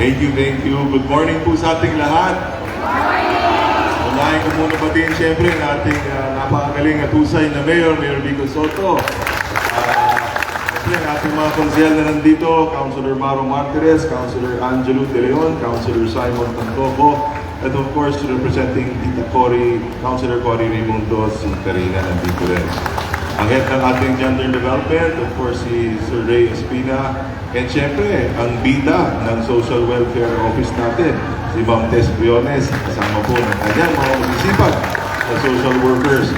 Thank you, thank you. Good morning po sa ating lahat. Unahin ko muna batiin siyempre ng ating uh, napakagaling at husay na Mayor, Mayor Vico Soto. Ah, Siyempre, ang ating mga konsehal na nandito, Councilor Maro Martirez, Councilor Angelo De Leon, Councilor Simon Tantoco, and of course, representing Tita Cory, Councilor Cory Raimundo, si Karina nandito rin. Ang head ng ating gender development, of course, si Sir Ray Espina, and siyempre, ang bida ng social welfare office natin, si Ma'am Tess Briones, kasama po ng kanyang mga masisipag na social workers.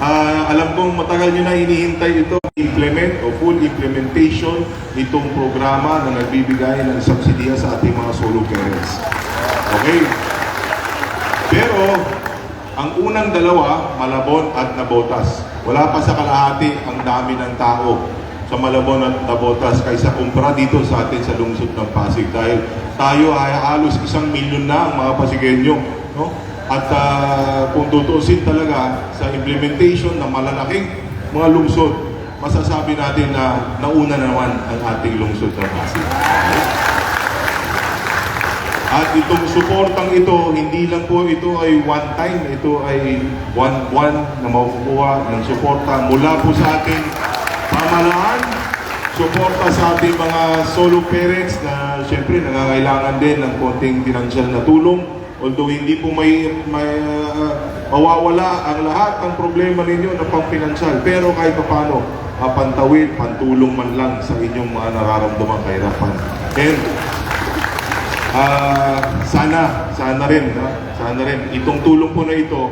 Ah, alam kong matagal nyo na hinihintay ito, implement o full implementation nitong programa na nagbibigay ng subsidiya sa ating mga solo parents. Okay? Pero, ang unang dalawa, Malabon at Nabotas. Wala pa sa kalahati ang dami ng tao sa Malabon at Nabotas kaysa kumpara dito sa atin sa lungsod ng Pasig dahil tayo ay halos isang milyon na ang mga Pasigenyo. No? At ah, kung tutuusin talaga sa implementation ng malalaking mga lungsod, masasabi natin na nauna naman ang ating lungsod ng Pasig. At itong suportang ito, hindi lang po ito ay one time, ito ay one buwan na makukuha ng suporta mula po sa ating pamalaan, suporta sa ating mga solo parents na siyempre nangangailangan din ng konting financial na tulong. Although hindi po may, may uh, mawawala ang lahat ng problema ninyo ng pang-financial. Pero kahit pa paano, mapantawid, pantulong man lang sa inyong mga nararamdamang kahirapan. And Ah, sana, sana rin, ha? sana rin. Itong tulong po na ito,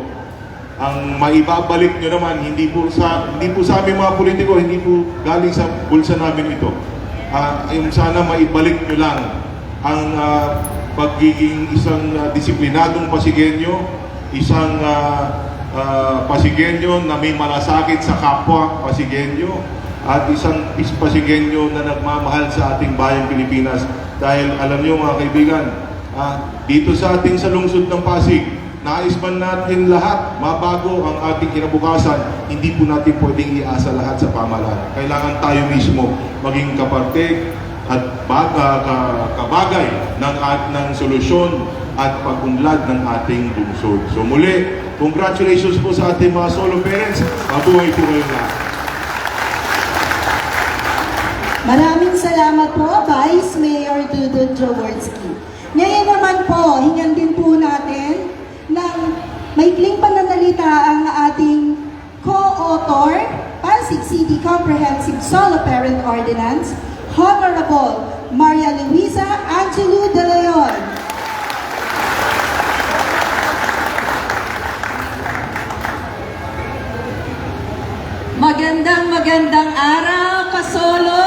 ang maibabalik nyo naman, hindi po sa, hindi po sa aming mga politiko, hindi po galing sa bulsa namin ito. Ah, yung sana maibalik nyo lang ang ah, pagiging isang ah, disiplinadong pasigenyo, isang ah, ah, pasigenyo na may malasakit sa kapwa pasigenyo, at isang is- pasigenyo na nagmamahal sa ating bayang Pilipinas. Dahil alam niyo mga kaibigan, ah, dito sa ating sa lungsod ng Pasig, nais man natin lahat mabago ang ating kinabukasan, hindi po natin pwedeng iasa lahat sa pamahalaan. Kailangan tayo mismo maging kaparte at baga, ka, kabagay ng, at, ng solusyon at pag-unlad ng ating lungsod. So muli, congratulations po sa ating mga solo parents. Mabuhay po kayo lahat. Maraming salamat po, Vice Mayor Dudut Jaworski. Ngayon naman po, hingan din po natin ng maikling pananalita ang ating co-author, Pasig City Comprehensive Solo Parent Ordinance, Honorable Maria Luisa Angelo De Leon. Magandang magandang araw, kasolo!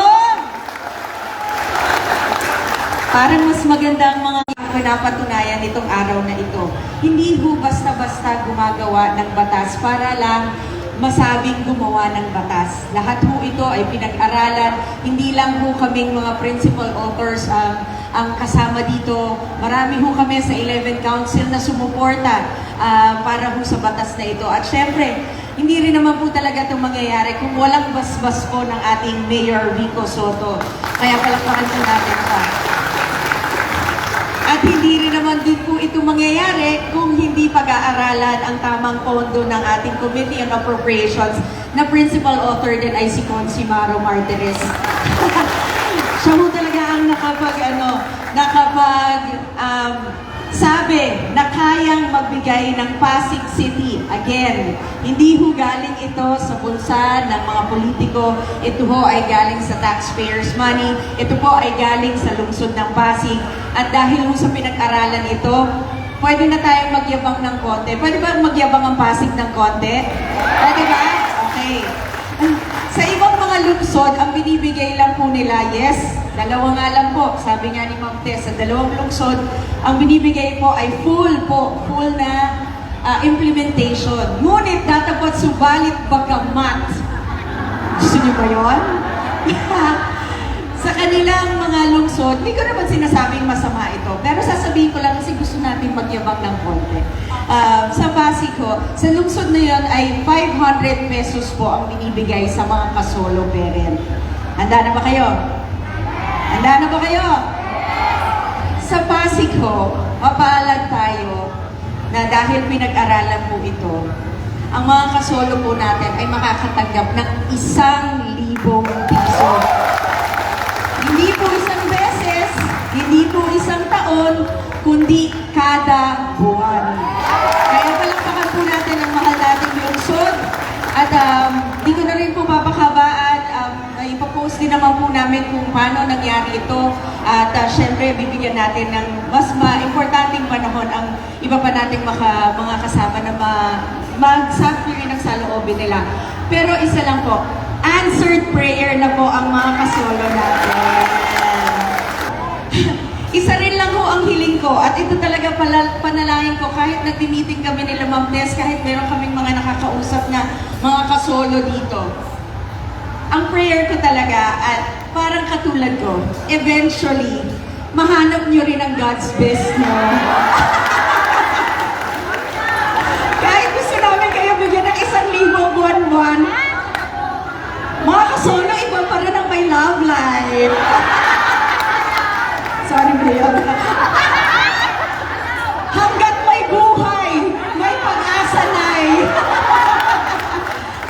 Parang mas maganda ang mga pinapatunayan nitong araw na ito. Hindi ho basta-basta gumagawa ng batas para lang masabing gumawa ng batas. Lahat ho ito ay pinag-aralan. Hindi lang ho kaming mga principal authors ang, ang kasama dito. Marami ho kami sa 11 Council na sumuporta ah, para ho sa batas na ito. At syempre, hindi rin naman po talaga itong mangyayari kung walang basbas po ng ating Mayor Vico Soto. Kaya palakpakan po natin pa. At hindi rin naman din po ito mangyayari kung hindi pag-aaralan ang tamang pondo ng ating Committee on Appropriations na principal author din ay si Consimaro Martirez. Siya mo talaga ang nakapag, ano, nakapag, um, sabi na kayang magbigay ng Pasig City. Again, hindi ho galing ito sa bulsa ng mga politiko. Ito ho ay galing sa taxpayers' money. Ito po ay galing sa lungsod ng Pasig. At dahil ho sa pinag-aralan ito, pwede na tayong magyabang ng konti. Pwede ba magyabang ang Pasig ng konti? Pwede ba? Okay. Sa ibang mga lungsod, ang binibigay lang po nila, yes, dalawa nga lang po, sabi nga ni Ma'am Tess, sa dalawang lungsod, ang binibigay po ay full po, full na ah, implementation. Ngunit datapat subalit bagamat. Gusto niyo ba yun? sa kanilang mga lungsod, hindi ko naman sinasabing masama ito, pero sasabihin ko lang kasi gusto natin magyabang ng konti. Um, sa Pasig ho, sa lungsod na yon ay 500 pesos po ang binibigay sa mga kasolo parent. Handa na ba kayo? Handa na ba kayo? Sa po, mapalad tayo na dahil pinag-aralan po ito, ang mga kasolo po natin ay makakatanggap ng isang libong piso. Hindi po isang beses, hindi po isang taon, kundi kada buwan. Kaya palakpakan po natin ang mahal nating lungsod. At um, di ko na rin po papakabaan, um, ipopost din naman po namin paano nangyari ito. At uh, syempre, bibigyan natin ng mas ma-importanting panahon ang iba pa nating maka, mga kasama na ma, magsabi rin ng saloobin nila. Pero isa lang po, answered prayer na po ang mga kasolo natin. Isa rin lang ho ang hiling ko at ito talaga pala, panalangin ko kahit nagtimiting kami nila Ma'am Tess, kahit meron kaming mga nakakausap na mga kasolo dito. Ang prayer ko talaga at parang katulad ko, eventually, mahanap nyo rin ang God's best nyo. kahit gusto namin kayo bigyan ng isang libo buwan-buwan, mga kasolo, iba pa rin ang may love life. Sorry, Mayor. Hanggat may buhay, may pag-asa na'y.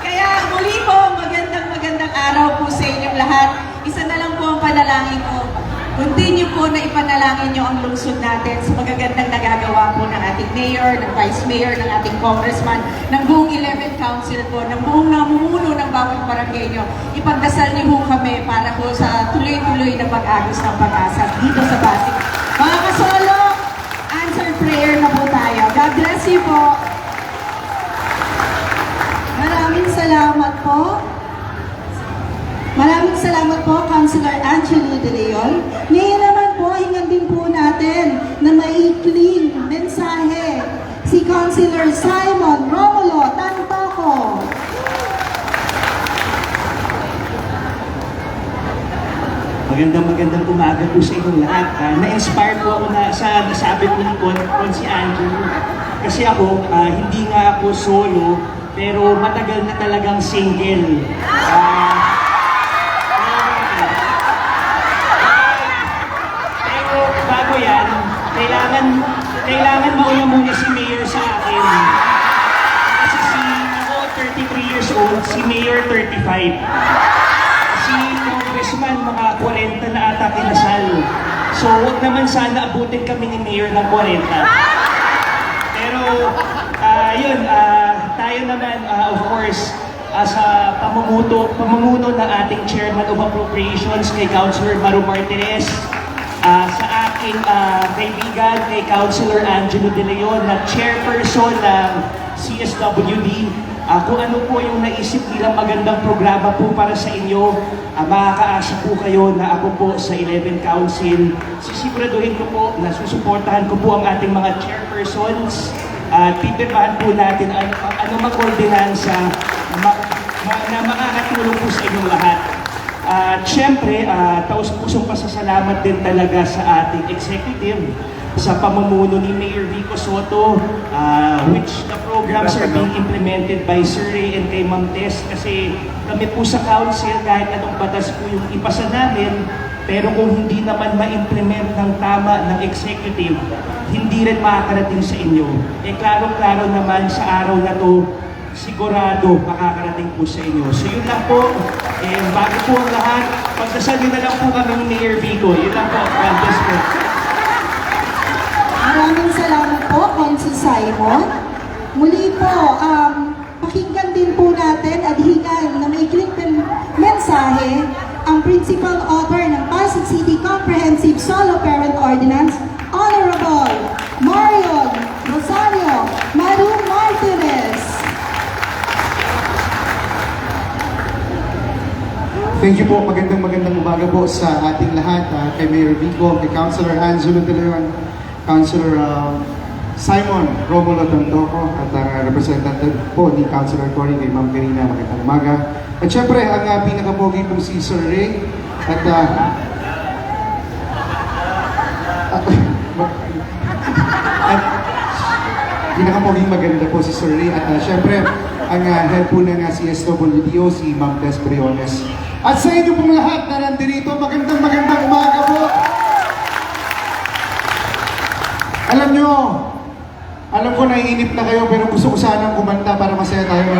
Kaya muli po, magandang magandang araw po sa inyong lahat. Isa na lang po ang panalangin ko. Continue po na ipanalangin nyo ang lungsod natin sa magagandang nagagawa po ng ating mayor, ng vice mayor, ng ating congressman, ng buong 11th council po, ng buong namumuno ng bawat barangay nyo. Ipagdasal niyo po kami para po sa tuloy-tuloy na pag-agos ng pag-asa dito sa Pasig. Mga kasolo, answer prayer na po tayo. God bless you po. Maraming salamat po. Maraming salamat po, Councilor Angelo De Leon. Ngayon naman po, hingan din po natin na maikling mensahe si Councilor Simon Romulo Tantoco. Magandang magandang umaga po sa inyong lahat. Ah, na-inspire po ako na sa nasabi po ni Con, Con si Angelo. Kasi ako, ah, hindi nga ako solo, pero matagal na talagang single. Ah, pero bago yan, kailangan, kailangan mauna muna si Mayor sa akin. Kasi si ako 33 years old, si Mayor 35 si Congressman mga 40 na ata kinasal. So, huwag naman sana abutin kami ni Mayor ng 40. Pero, ah yun, ah, tayo naman, ah, of course, ah, sa pamumuto, pamumuno ng ating Chairman of Appropriations kay Councilor Maru Martinez, ah, sa aking ah, kaibigan kay Councilor Angelo De Leon na chairperson ng CSWD, Ah, kung ano po yung naisip nilang magandang programa po para sa inyo, ah, makakaasa po kayo na ako po sa 11 Council. Sisiguraduhin ko po na susuportahan ko po ang ating mga chairpersons at pipirmahan po natin ano, ano mag-ordinansa na, ma- ma- na makakatulong po sa inyong lahat. At syempre, uh, taus-pusong pasasalamat din talaga sa ating executive sa pamumuno ni Mayor Vico Soto, ah, which the programs are being implemented by Sir Ray and kay Ma'am Tess kasi kami po sa council kahit anong batas po yung ipasa namin, pero kung hindi naman ma-implement ng tama ng executive, hindi rin makakarating sa inyo. Eh klaro-klaro naman sa araw na to, sigurado makakarating po sa inyo. So yun lang po, eh, bago po ang lahat, pagdasal nyo na lang po kami ni Mayor Vico. Yun lang po, God bless po. Maraming salamat po, Council Simon. Muli po, um, pakinggan din po natin at hingan na may pen mensahe ang principal author ng Pasig City Comprehensive Solo Parent Ordinance, Honorable Marion Rosario Maru Martinez. Thank you po. Magandang magandang umaga po sa ating lahat. ah, kay Mayor Vico, kay Councilor Angelo De Leon, Councilor um, Simon Romulo Tantoco, at ang representative po ni Councilor Cory kay Ma'am Karina. Magandang umaga. At syempre, ang uh, pinakapogi po si Sir Ray. At ah, at pinakamoging maganda po si Sir Ray at uh, syempre ang uh, head po ng uh, CSWDO si Ma'am Des Briones. At sa inyo pong lahat na nandito, magandang magandang umaga po. Alam nyo, alam ko naiinip na kayo pero gusto ko sanang kumanta para masaya tayo.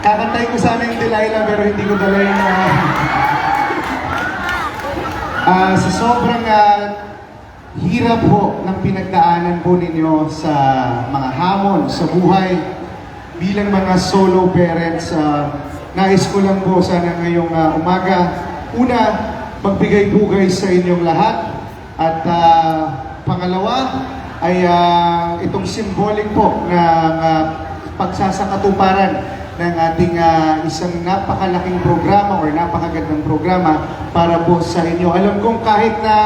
Kakantay ko sana yung Delilah pero hindi ko dala yung... ah, Ah, sa sobrang ah, hirap po ng pinagdaanan po ninyo sa mga hamon sa buhay bilang mga solo parents, ah, nais ko lang po sana ngayong ah, umaga, una, magbigay bugay sa inyong lahat at ah, pangalawa ay ah, itong symbolic po ng ah, pagsasakatuparan ng ating ah, isang napakalaking programa or napakagandang programa para po sa inyo. Alam kong kahit na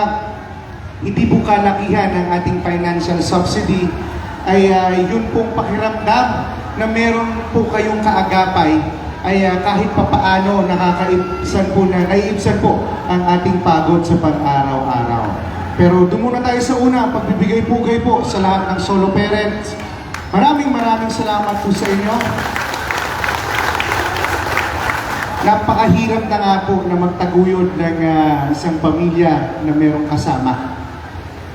hindi po kalakihan ng ating financial subsidy, ay ah, yun pong pakiramdam na meron po kayong kaagapay ay ah, kahit papaano nakakaibsan po na, naiibsan po ang ating pagod sa pang-araw-araw. Pero doon muna tayo sa una, pagbibigay-pugay po sa lahat ng solo parents. Maraming maraming salamat po sa inyo. Napakahirap na nga po na magtaguyod ng ah, isang pamilya na merong kasama.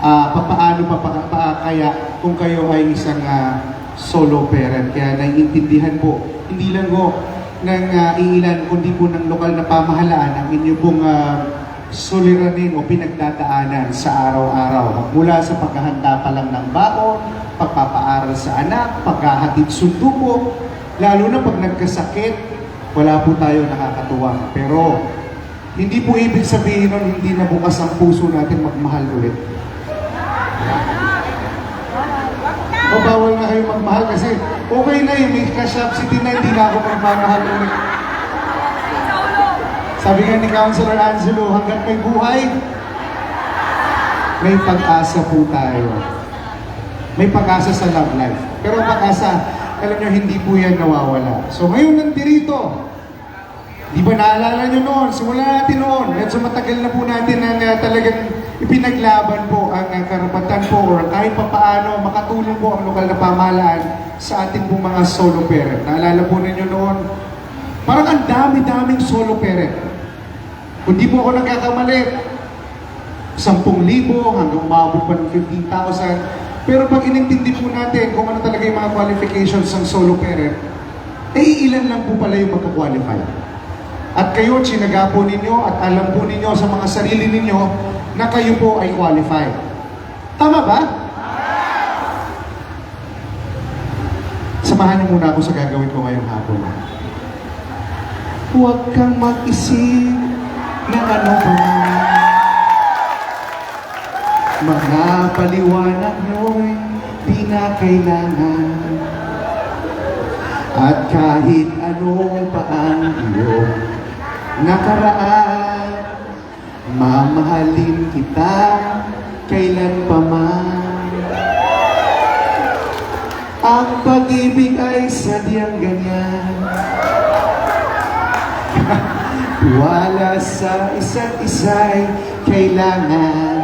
Ah, papaano pa, pa, pa- kaya kung kayo ay isang ah, solo parent. Kaya naiintindihan po, hindi lang po ng ah, iilan, kundi po ng lokal na pamahalaan ang inyo pong ah, suliranin o pinagdadaanan sa araw-araw. Mula sa paghahanda pa lang ng baon, pagpapaaral sa anak, paghahatid sundo po, lalo na pag nagkasakit, wala po tayo nakakatuwa. Pero hindi po ibig sabihin nun hindi na bukas ang puso natin magmahal ulit. O bawal kayo magmahal kasi okay na yun, may ka-subsidy na hindi na ako magmamahal ulit. Sabi nga ni Councilor Angelo, hanggang may buhay, may pag-asa po tayo. May pag-asa sa love life. Pero pag-asa, alam nyo, hindi po yan nawawala. So ngayon nandito, di ba naalala nyo noon, simula natin noon, medyo matagal na po natin na na talagang ipinaglaban po ang uh, karapatan po or kahit pa paano makatulong po ang lokal na pamahalaan sa ating po mga solo parent. Naalala po ninyo noon, parang ang dami-daming solo parent. Kung di po ako nagkakamali, 10,000 hanggang umabot pa ng 15,000. Pero pag inintindi po natin kung ano talaga yung mga qualifications ng solo parent, eh ilan lang po pala yung magka-qualify. At kayo, tsinaga po ninyo at alam po ninyo sa mga sarili ninyo na kayo po ay qualified. Tama ba? Samahan niyo muna ako sa gagawin ko ngayong hapon. Huwag kang mag-isip ng ano ba. Mga paliwanag nyo'y di na kailangan. At kahit ano pa ang iyong nakaraan, mamahalin kita kailan pa man. Ang pag-ibig ay sadyang ganyan. Wala sa isa't isa'y kailangan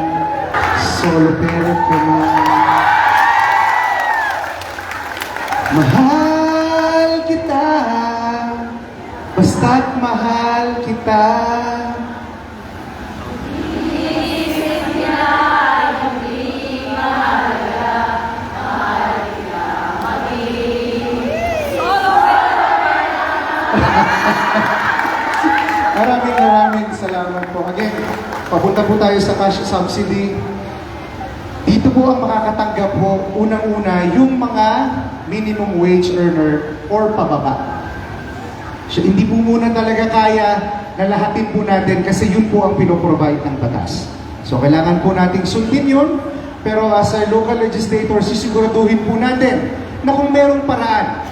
Solo parent ka Mahal kita Basta't mahal kita papunta po tayo sa cash subsidy. Dito po ang makakatanggap po, unang-una, yung mga minimum wage earner or pababa. So, hindi po muna talaga kaya na lahatin po natin kasi yun po ang pinoprovide ng batas. So, kailangan po nating sundin yun, pero as a local legislator, sisiguraduhin po natin na kung merong paraan,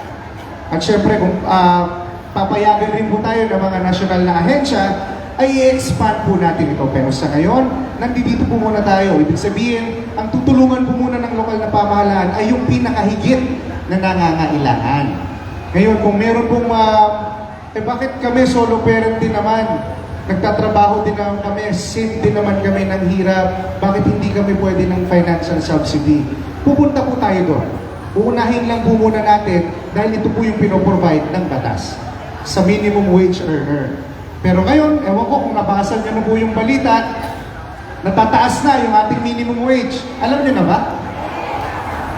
at syempre, kung ah, papayagan rin po tayo ng mga nasyonal na ahensya, ay i-expand po natin ito. Pero sa ngayon, nandito po muna tayo. Ibig sabihin, ang tutulungan po muna ng lokal na pamahalaan ay yung pinakahigit na nangangailangan. Ngayon, kung meron pong, ah, eh bakit kami solo parent din naman? Nagtatrabaho din naman kami, same din naman kami ng hirap. Bakit hindi kami pwede ng financial subsidy? Pupunta po tayo doon. Uunahin lang po muna natin dahil ito po yung pinoprovide ng batas sa minimum wage earner. Pero ngayon, ewan ko kung nabasa niyo na po yung balita, natataas na yung ating minimum wage. Alam niyo na ba?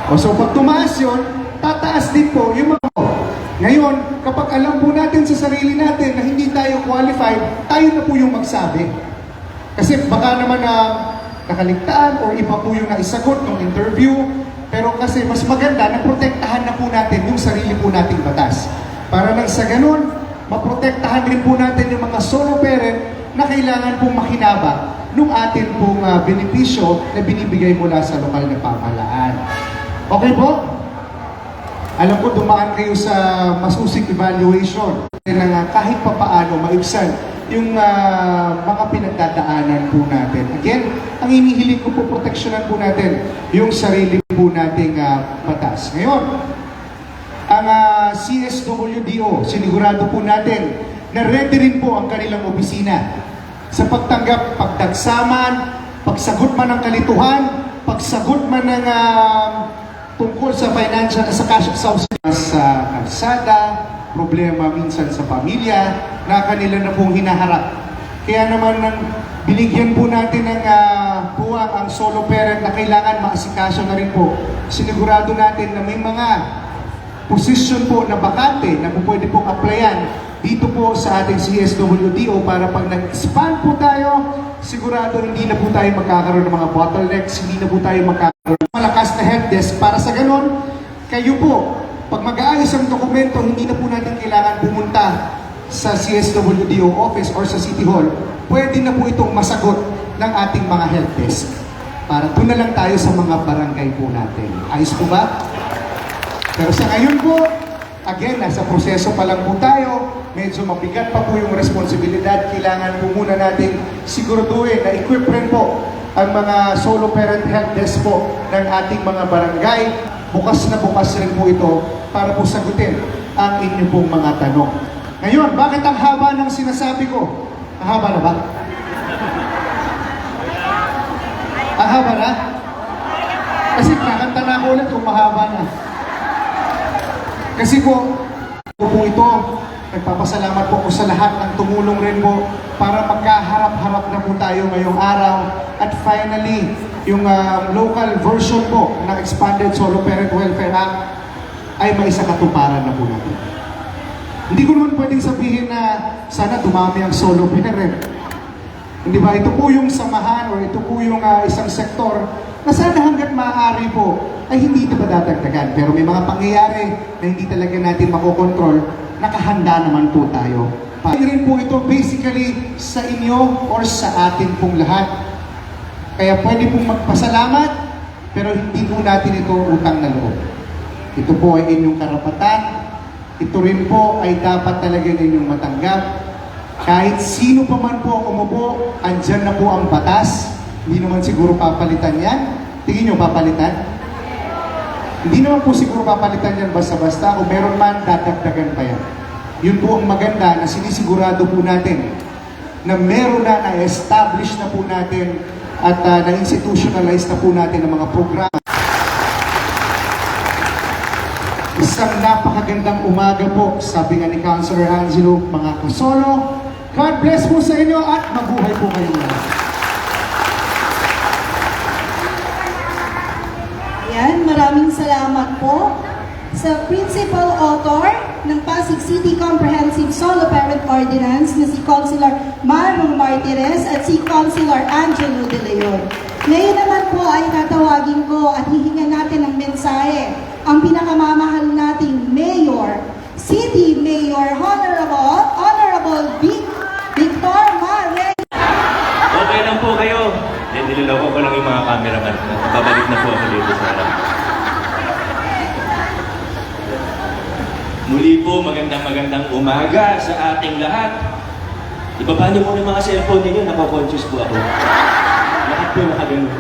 O so pag tumaas yun, tataas din po yung mga Ngayon, kapag alam po natin sa sarili natin na hindi tayo qualified, tayo na po yung magsabi. Kasi baka naman na nakaligtaan or iba po yung naisagot ng interview. Pero kasi mas maganda na protektahan na po natin yung sarili po nating batas. Para nang sa ganun, maprotektahan rin po natin yung mga solo parent na kailangan pong makinabang nung atin pong ah, benepisyo na binibigay mula sa lokal na pamahalaan. Okay po? Alam ko dumaan kayo sa masusik evaluation na nga kahit papaano maibsan yung ah, mga pinagdadaanan po natin. Again, ang inihiling ko po proteksyonan po natin yung sarili po nating ah, batas. Ngayon, ang ah, CSWDO, sinigurado po natin na ready rin po ang kanilang opisina sa pagtanggap, pagdagsaman, pagsagot man ng kalituhan, pagsagot man ng ah, tungkol sa financial, sa cash subsidy, sa kalsada, problema minsan sa pamilya, na kanila na pong hinaharap. Kaya naman nang binigyan po natin ng ah, puwang ang solo parent na kailangan maasikaso na rin po, sinigurado natin na may mga position po na bakante na po pwede pong applyan dito po sa ating CSWDO para pag nag-expand po tayo, sigurado hindi na po tayo magkakaroon ng mga bottlenecks, hindi na po tayo magkakaroon ng malakas na help desk para sa ganon, kayo po, pag mag-aayos ang dokumento, hindi na po natin kailangan pumunta sa CSWDO office or sa City Hall, pwede na po itong masagot ng ating mga help desk. Para doon na lang tayo sa mga barangay po natin. Ayos po ba? Pero sa ngayon po, again, nasa proseso pa lang po tayo, medyo mabigat pa po yung responsibilidad. Kailangan po muna natin siguraduhin na equip rin po ang mga solo parent help desk po ng ating mga barangay. Bukas na bukas rin po ito para po sagutin ang inyo pong mga tanong. Ngayon, bakit ang haba ng sinasabi ko? Ang haba na ba? Ang haba na? Kasi kakanta na ako ulit kung mahaba na. Kasi po, po po ito, nagpapasalamat po ako sa lahat ng tumulong rin po para magkaharap-harap na po tayo ngayong araw. At finally, yung ah, local version po ng Expanded Solo Parent Welfare Act ay may isa katuparan na po natin. Hindi ko naman pwedeng sabihin na sana dumami ang solo parent. Hindi ba? Ito po yung samahan or ito po yung ah, isang sektor na sana hanggat maaari po ay hindi ito madadagdagan. Pero may mga pangyayari na hindi talaga natin makokontrol, nakahanda naman po tayo. Pati rin po ito basically sa inyo or sa atin pong lahat. Kaya pwede pong magpasalamat, pero hindi po natin ito utang na loob. Ito po ay inyong karapatan. Ito rin po ay dapat talaga ninyong matanggap. Kahit sino pa man po umupo, andyan na po ang batas. Hindi naman siguro papalitan yan. Tingin nyo, papalitan? Hindi naman po siguro papalitan yan basta-basta. Kung meron man, dadagdagan pa yan. Yun po ang maganda na sinisigurado po natin na meron na na-establish na po natin at ah, na-institutionalize na po natin ang mga programa. Isang napakagandang umaga po, sabi nga ni Councilor Angelo, mga kasolo. God bless po sa inyo at mabuhay po kayo maraming salamat po sa principal author ng Pasig City Comprehensive Solo Parent Ordinance na si Councilor Marlon Martirez at si Councilor Angelo De Leon. Ngayon naman po ay tatawagin ko at hihingan natin ng mensahe ang pinakamamahal nating Mayor, City Mayor Honorable, Honorable Vic, Victor Mare. Okay lang po kayo. Nililoko ko lang yung mga cameraman. Babalik na po ako dito sa harap. Muli po, magandang magandang umaga sa ating lahat. Ibaba niyo muna mga cellphone ninyo, nako-conscious po ako. Lahat po nakaganon.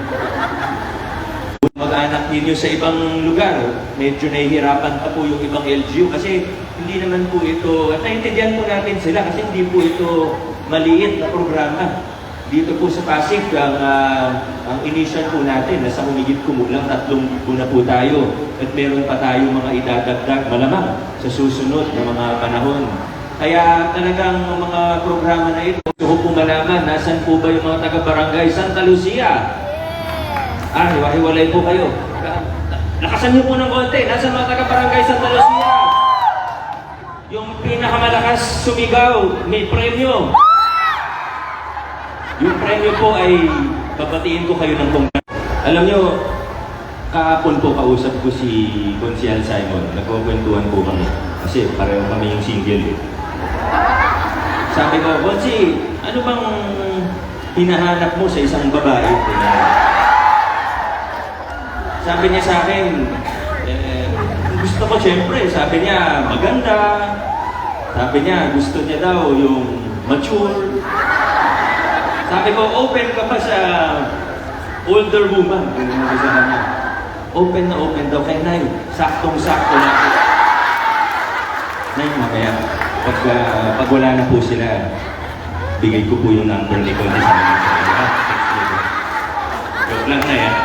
Mag-anak ninyo sa ibang lugar, medyo nahihirapan pa po yung ibang LGU kasi hindi naman po ito, at naintindihan po natin sila kasi hindi po ito maliit na programa. Dito po sa Pasig, ang, ah, ang initial po natin, nasa humigit kumulang tatlong na po tayo. At meron pa tayo mga idadagdag malamang sa susunod na mga panahon. Kaya talagang ang mga programa na ito, Gusto po malaman, nasan po ba yung mga taga-barangay Santa Lucia? Ah, hiwa-hiwalay po kayo. Lakasan niyo po ng konti. Nasaan mga taga-barangay Santa Lucia? Yung pinakamalakas sumigaw, may premyo. Yung premyo po ay babatiin ko kayo ng kongres. Alam nyo, kahapon po kausap ko si Consial Simon. Nagkukwentuhan po kami. Kasi pareho kami yung single eh. Sabi ko, Bonsi, ano bang hinahanap mo sa isang babae? Sabi niya sa akin, eh, gusto ko siyempre, sabi niya, maganda. Sabi niya, gusto niya daw yung mature. Sabi ko, open ka ba sa older woman? Open na open daw kay Nay. Saktong-sakto na. Nay, mamaya, pag, ah, pag wala na po sila, bigay ko po yung number ni Connie sa mga Joke lang na yan.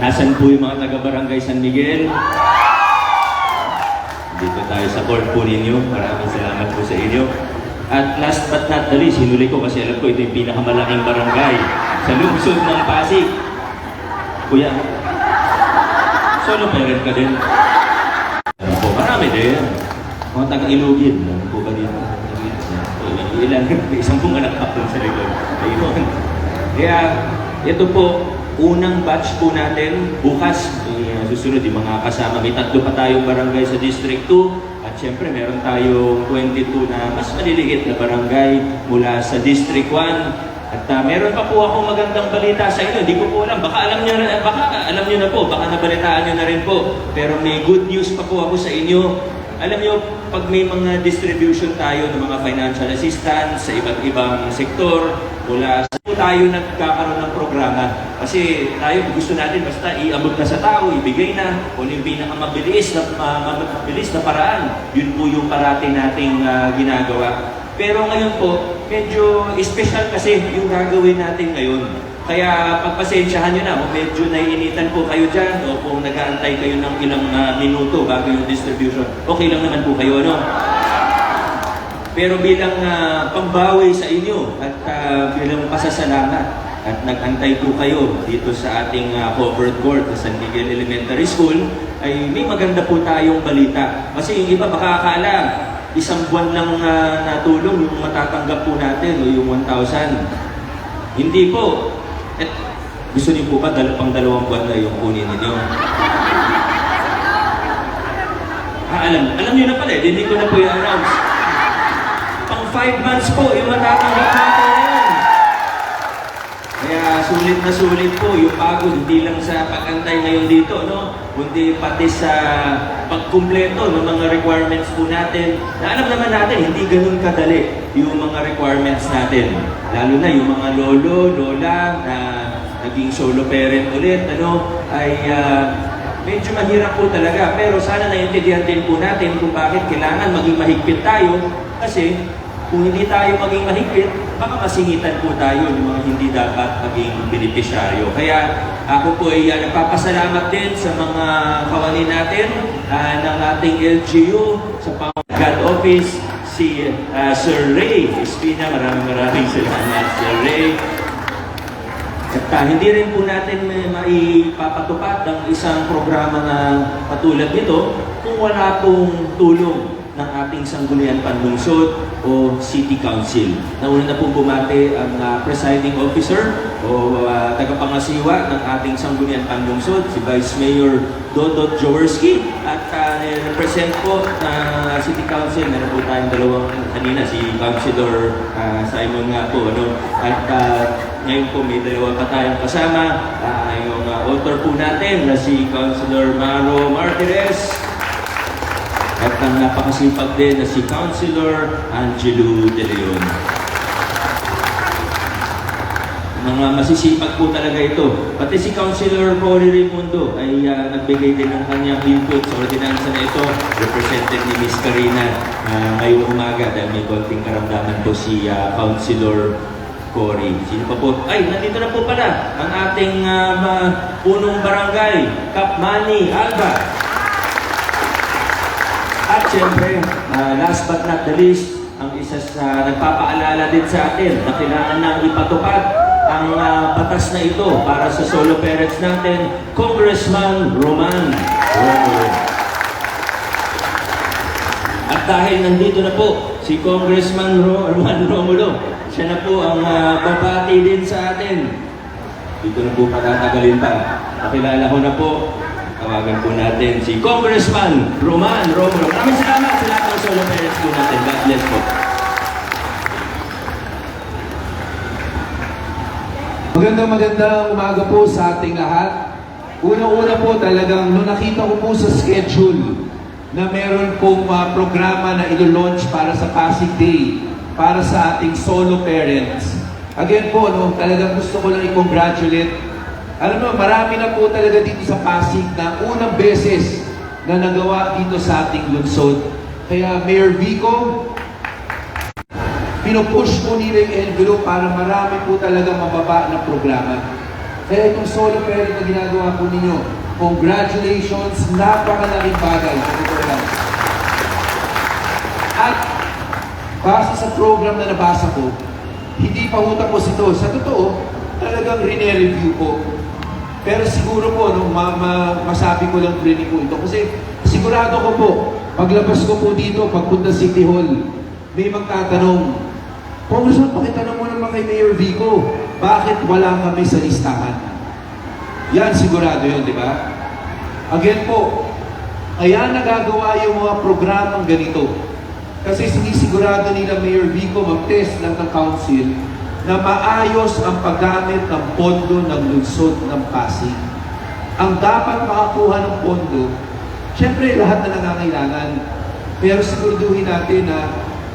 Nasaan po yung mga taga-barangay San Miguel? Dito tayo sa court po ninyo. Maraming salamat po sa inyo. At last but not the least, hinuli ko kasi alam ko ito yung pinakamalaking barangay sa lungsod ng Pasig. Kuya, solo parent ka din. Ano po, marami din. Mga taga-ilugid, ano po ba dito? Ilan, isang pong anak ako sa likod. Ayun. Kaya, ito po, unang batch po natin, bukas, eh, susunod yung mga kasama. May tatlo pa tayong barangay sa District 2. At syempre, meron tayong 22 na mas maliliit na barangay mula sa District 1. At ah, meron pa po akong magandang balita sa inyo. Hindi ko po alam. Baka alam niyo na, baka alam niyo na po. Baka nabalitaan niyo na rin po. Pero may good news pa po ako sa inyo. Alam niyo, pag may mga distribution tayo ng mga financial assistance sa iba't ibang sektor, mula sa tayo nagkakaroon ng programa. Kasi tayo gusto natin basta iabot na sa tao, ibigay na, kung ano yung pinakamabilis na, ma- mabilis na paraan, yun po yung parati nating ah, ginagawa. Pero ngayon po, medyo special kasi yung gagawin natin ngayon. Kaya pagpasensyahan nyo na, kung medyo naiinitan po kayo dyan o kung nag-aantay kayo ng ilang ah, minuto bago yung distribution, okay lang naman po kayo, ano? Pero bilang ah, pambawi sa inyo at ah, bilang pasasalamat at nag-antay po kayo dito sa ating ah, covered court sa San Miguel Elementary School, ay may maganda po tayong balita. Kasi yung iba baka akala, isang buwan lang ah, natulong yung matatanggap po natin o yung 1,000. Hindi po. Gusto niyo po ba dal pang dalawang buwan na yung kunin ninyo? Ah, alam, alam niyo na pala, eh, hindi ko na po i-announce. Pang 5 months po yung matatanggap natin. Kaya sulit na sulit po yung pagod, hindi lang sa pag-antay ngayon dito, no? Kundi pati sa pagkumpleto ng mga requirements po natin. Na alam naman natin, hindi ganun kadali yung mga requirements natin. Lalo na yung mga lolo, lola na naging solo parent ulit, ano, ay ah, medyo mahirap po talaga. Pero sana naiintindihan din po natin kung bakit kailangan maging mahigpit tayo. Kasi kung hindi tayo maging mahigpit, baka masingitan po tayo ng mga hindi dapat maging benepisyaryo. Kaya ako po ay uh, nagpapasalamat din sa mga kawani natin ah, ng ating LGU sa God Office, si ah, Sir Ray Espina. Maraming maraming salamat, Sir Ray. At ah, hindi rin po natin may maipapatupad ang isang programa na patulad nito kung wala pong tulong ng ating Sangguniang Panlungsod o City Council. Nauna na pong bumate ang ah, presiding officer o ah, tagapangasiwa ng ating Sangguniang Panlungsod, si Vice Mayor Dodot Jaworski. At uh, represent po na City Council, meron po tayong dalawang kanina, si Councilor ah, Simon nga po. Ano? At ah, ngayon po may dalawa pa tayong kasama. Ah, yung ah, author po natin na si Councilor Maro Martirez. At ang napakasipag din na si Councilor Angelo De Leon. Mga masisipag po talaga ito. Pati si Councilor Cory Raimundo ay ah, nagbigay din ng kanyang input sa ordinansa na ito. Represented ni Miss Karina ah, ngayong umaga dahil may konting karamdaman po si ah, Councilor Cory. Sino pa po? Ay, nandito na po pala ang ating ma- punong barangay, Kapmani Alba. At syempre, ah, last but not the least, ang isa sa nagpapaalala din sa atin na kailangan nang ipatupad ang ah, batas na ito para sa solo parents natin, Congressman Roman. At dahil nandito na po si Congressman Ro- Roman Romulo, siya na po ang ah, babati din sa atin. Dito na po patatagalin pa. Pakilala ko na po, tawagan po natin si Congressman Roman Romulo. Maraming salamat sa lahat ng solo parents po natin. God bless po. Magandang magandang umaga po sa ating lahat. Unang-una po talagang nung nakita ko po sa schedule na meron pong ah, programa na ilo-launch para sa Pasig Day para sa ating solo parents. Again po, no, talagang gusto ko lang i-congratulate. Alam mo, marami na po talaga dito sa Pasig na unang beses na nagawa dito sa ating lungsod. Kaya Mayor Vico, pinupush po nila yung envelope para marami po talaga mababa na programa. Kaya itong solo parent na ginagawa po ninyo, congratulations, napakalaking bagay. At base sa program na nabasa ko, hindi pa ho tapos ito. Sa totoo, talagang rine-review po. Pero siguro po, no, ma- ma- masabi ko lang rin po ito. Kasi sigurado ko po, paglabas ko po dito, pagpunta City Hall, may magtatanong, Congressman, pakitanong mo naman kay Mayor Vico, bakit wala kami sa listahan? Yan, sigurado yun, di ba? Again po, kaya nagagawa yung mga programang ganito. Kasi sinisigurado nila Mayor Vico mag-test lang ng council na maayos ang paggamit ng pondo ng lungsod ng Pasig. Ang dapat makakuha ng pondo, syempre lahat na nangangailangan. Pero siguraduhin natin na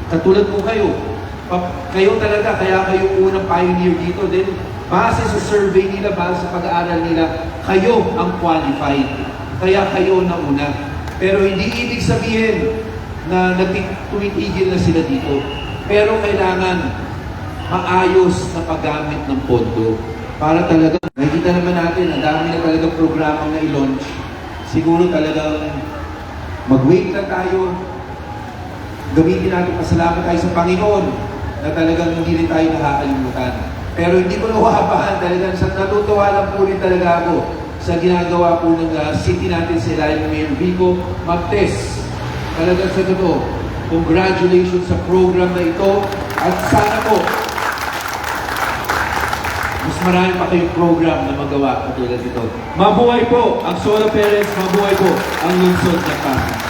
katulad po kayo, kayo talaga, kaya kayo unang pioneer dito. Then, base sa survey nila, base sa pag-aaral nila, kayo ang qualified. Kaya kayo na una. Pero hindi ibig sabihin na tumitigil na sila dito. Pero kailangan maayos na paggamit ng pondo para talaga, nakikita naman natin, ang dami na talaga programang na i-launch. Siguro talagang mag-wait lang tayo, gamitin natin pasalamat tayo sa Panginoon na talagang hindi rin tayo nakakalimutan. Pero hindi ko nawapahan talagang sa natutuwa lang po rin talaga ako sa ginagawa po ng uh, city natin sa ilalim ng Mayor Vico mag-test. Talagang sa totoo, congratulations sa program na ito at sana po marami pa kayong program na magawa katulad ito. Mabuhay po ang solo parents, mabuhay po ang lungsod ng Pasig.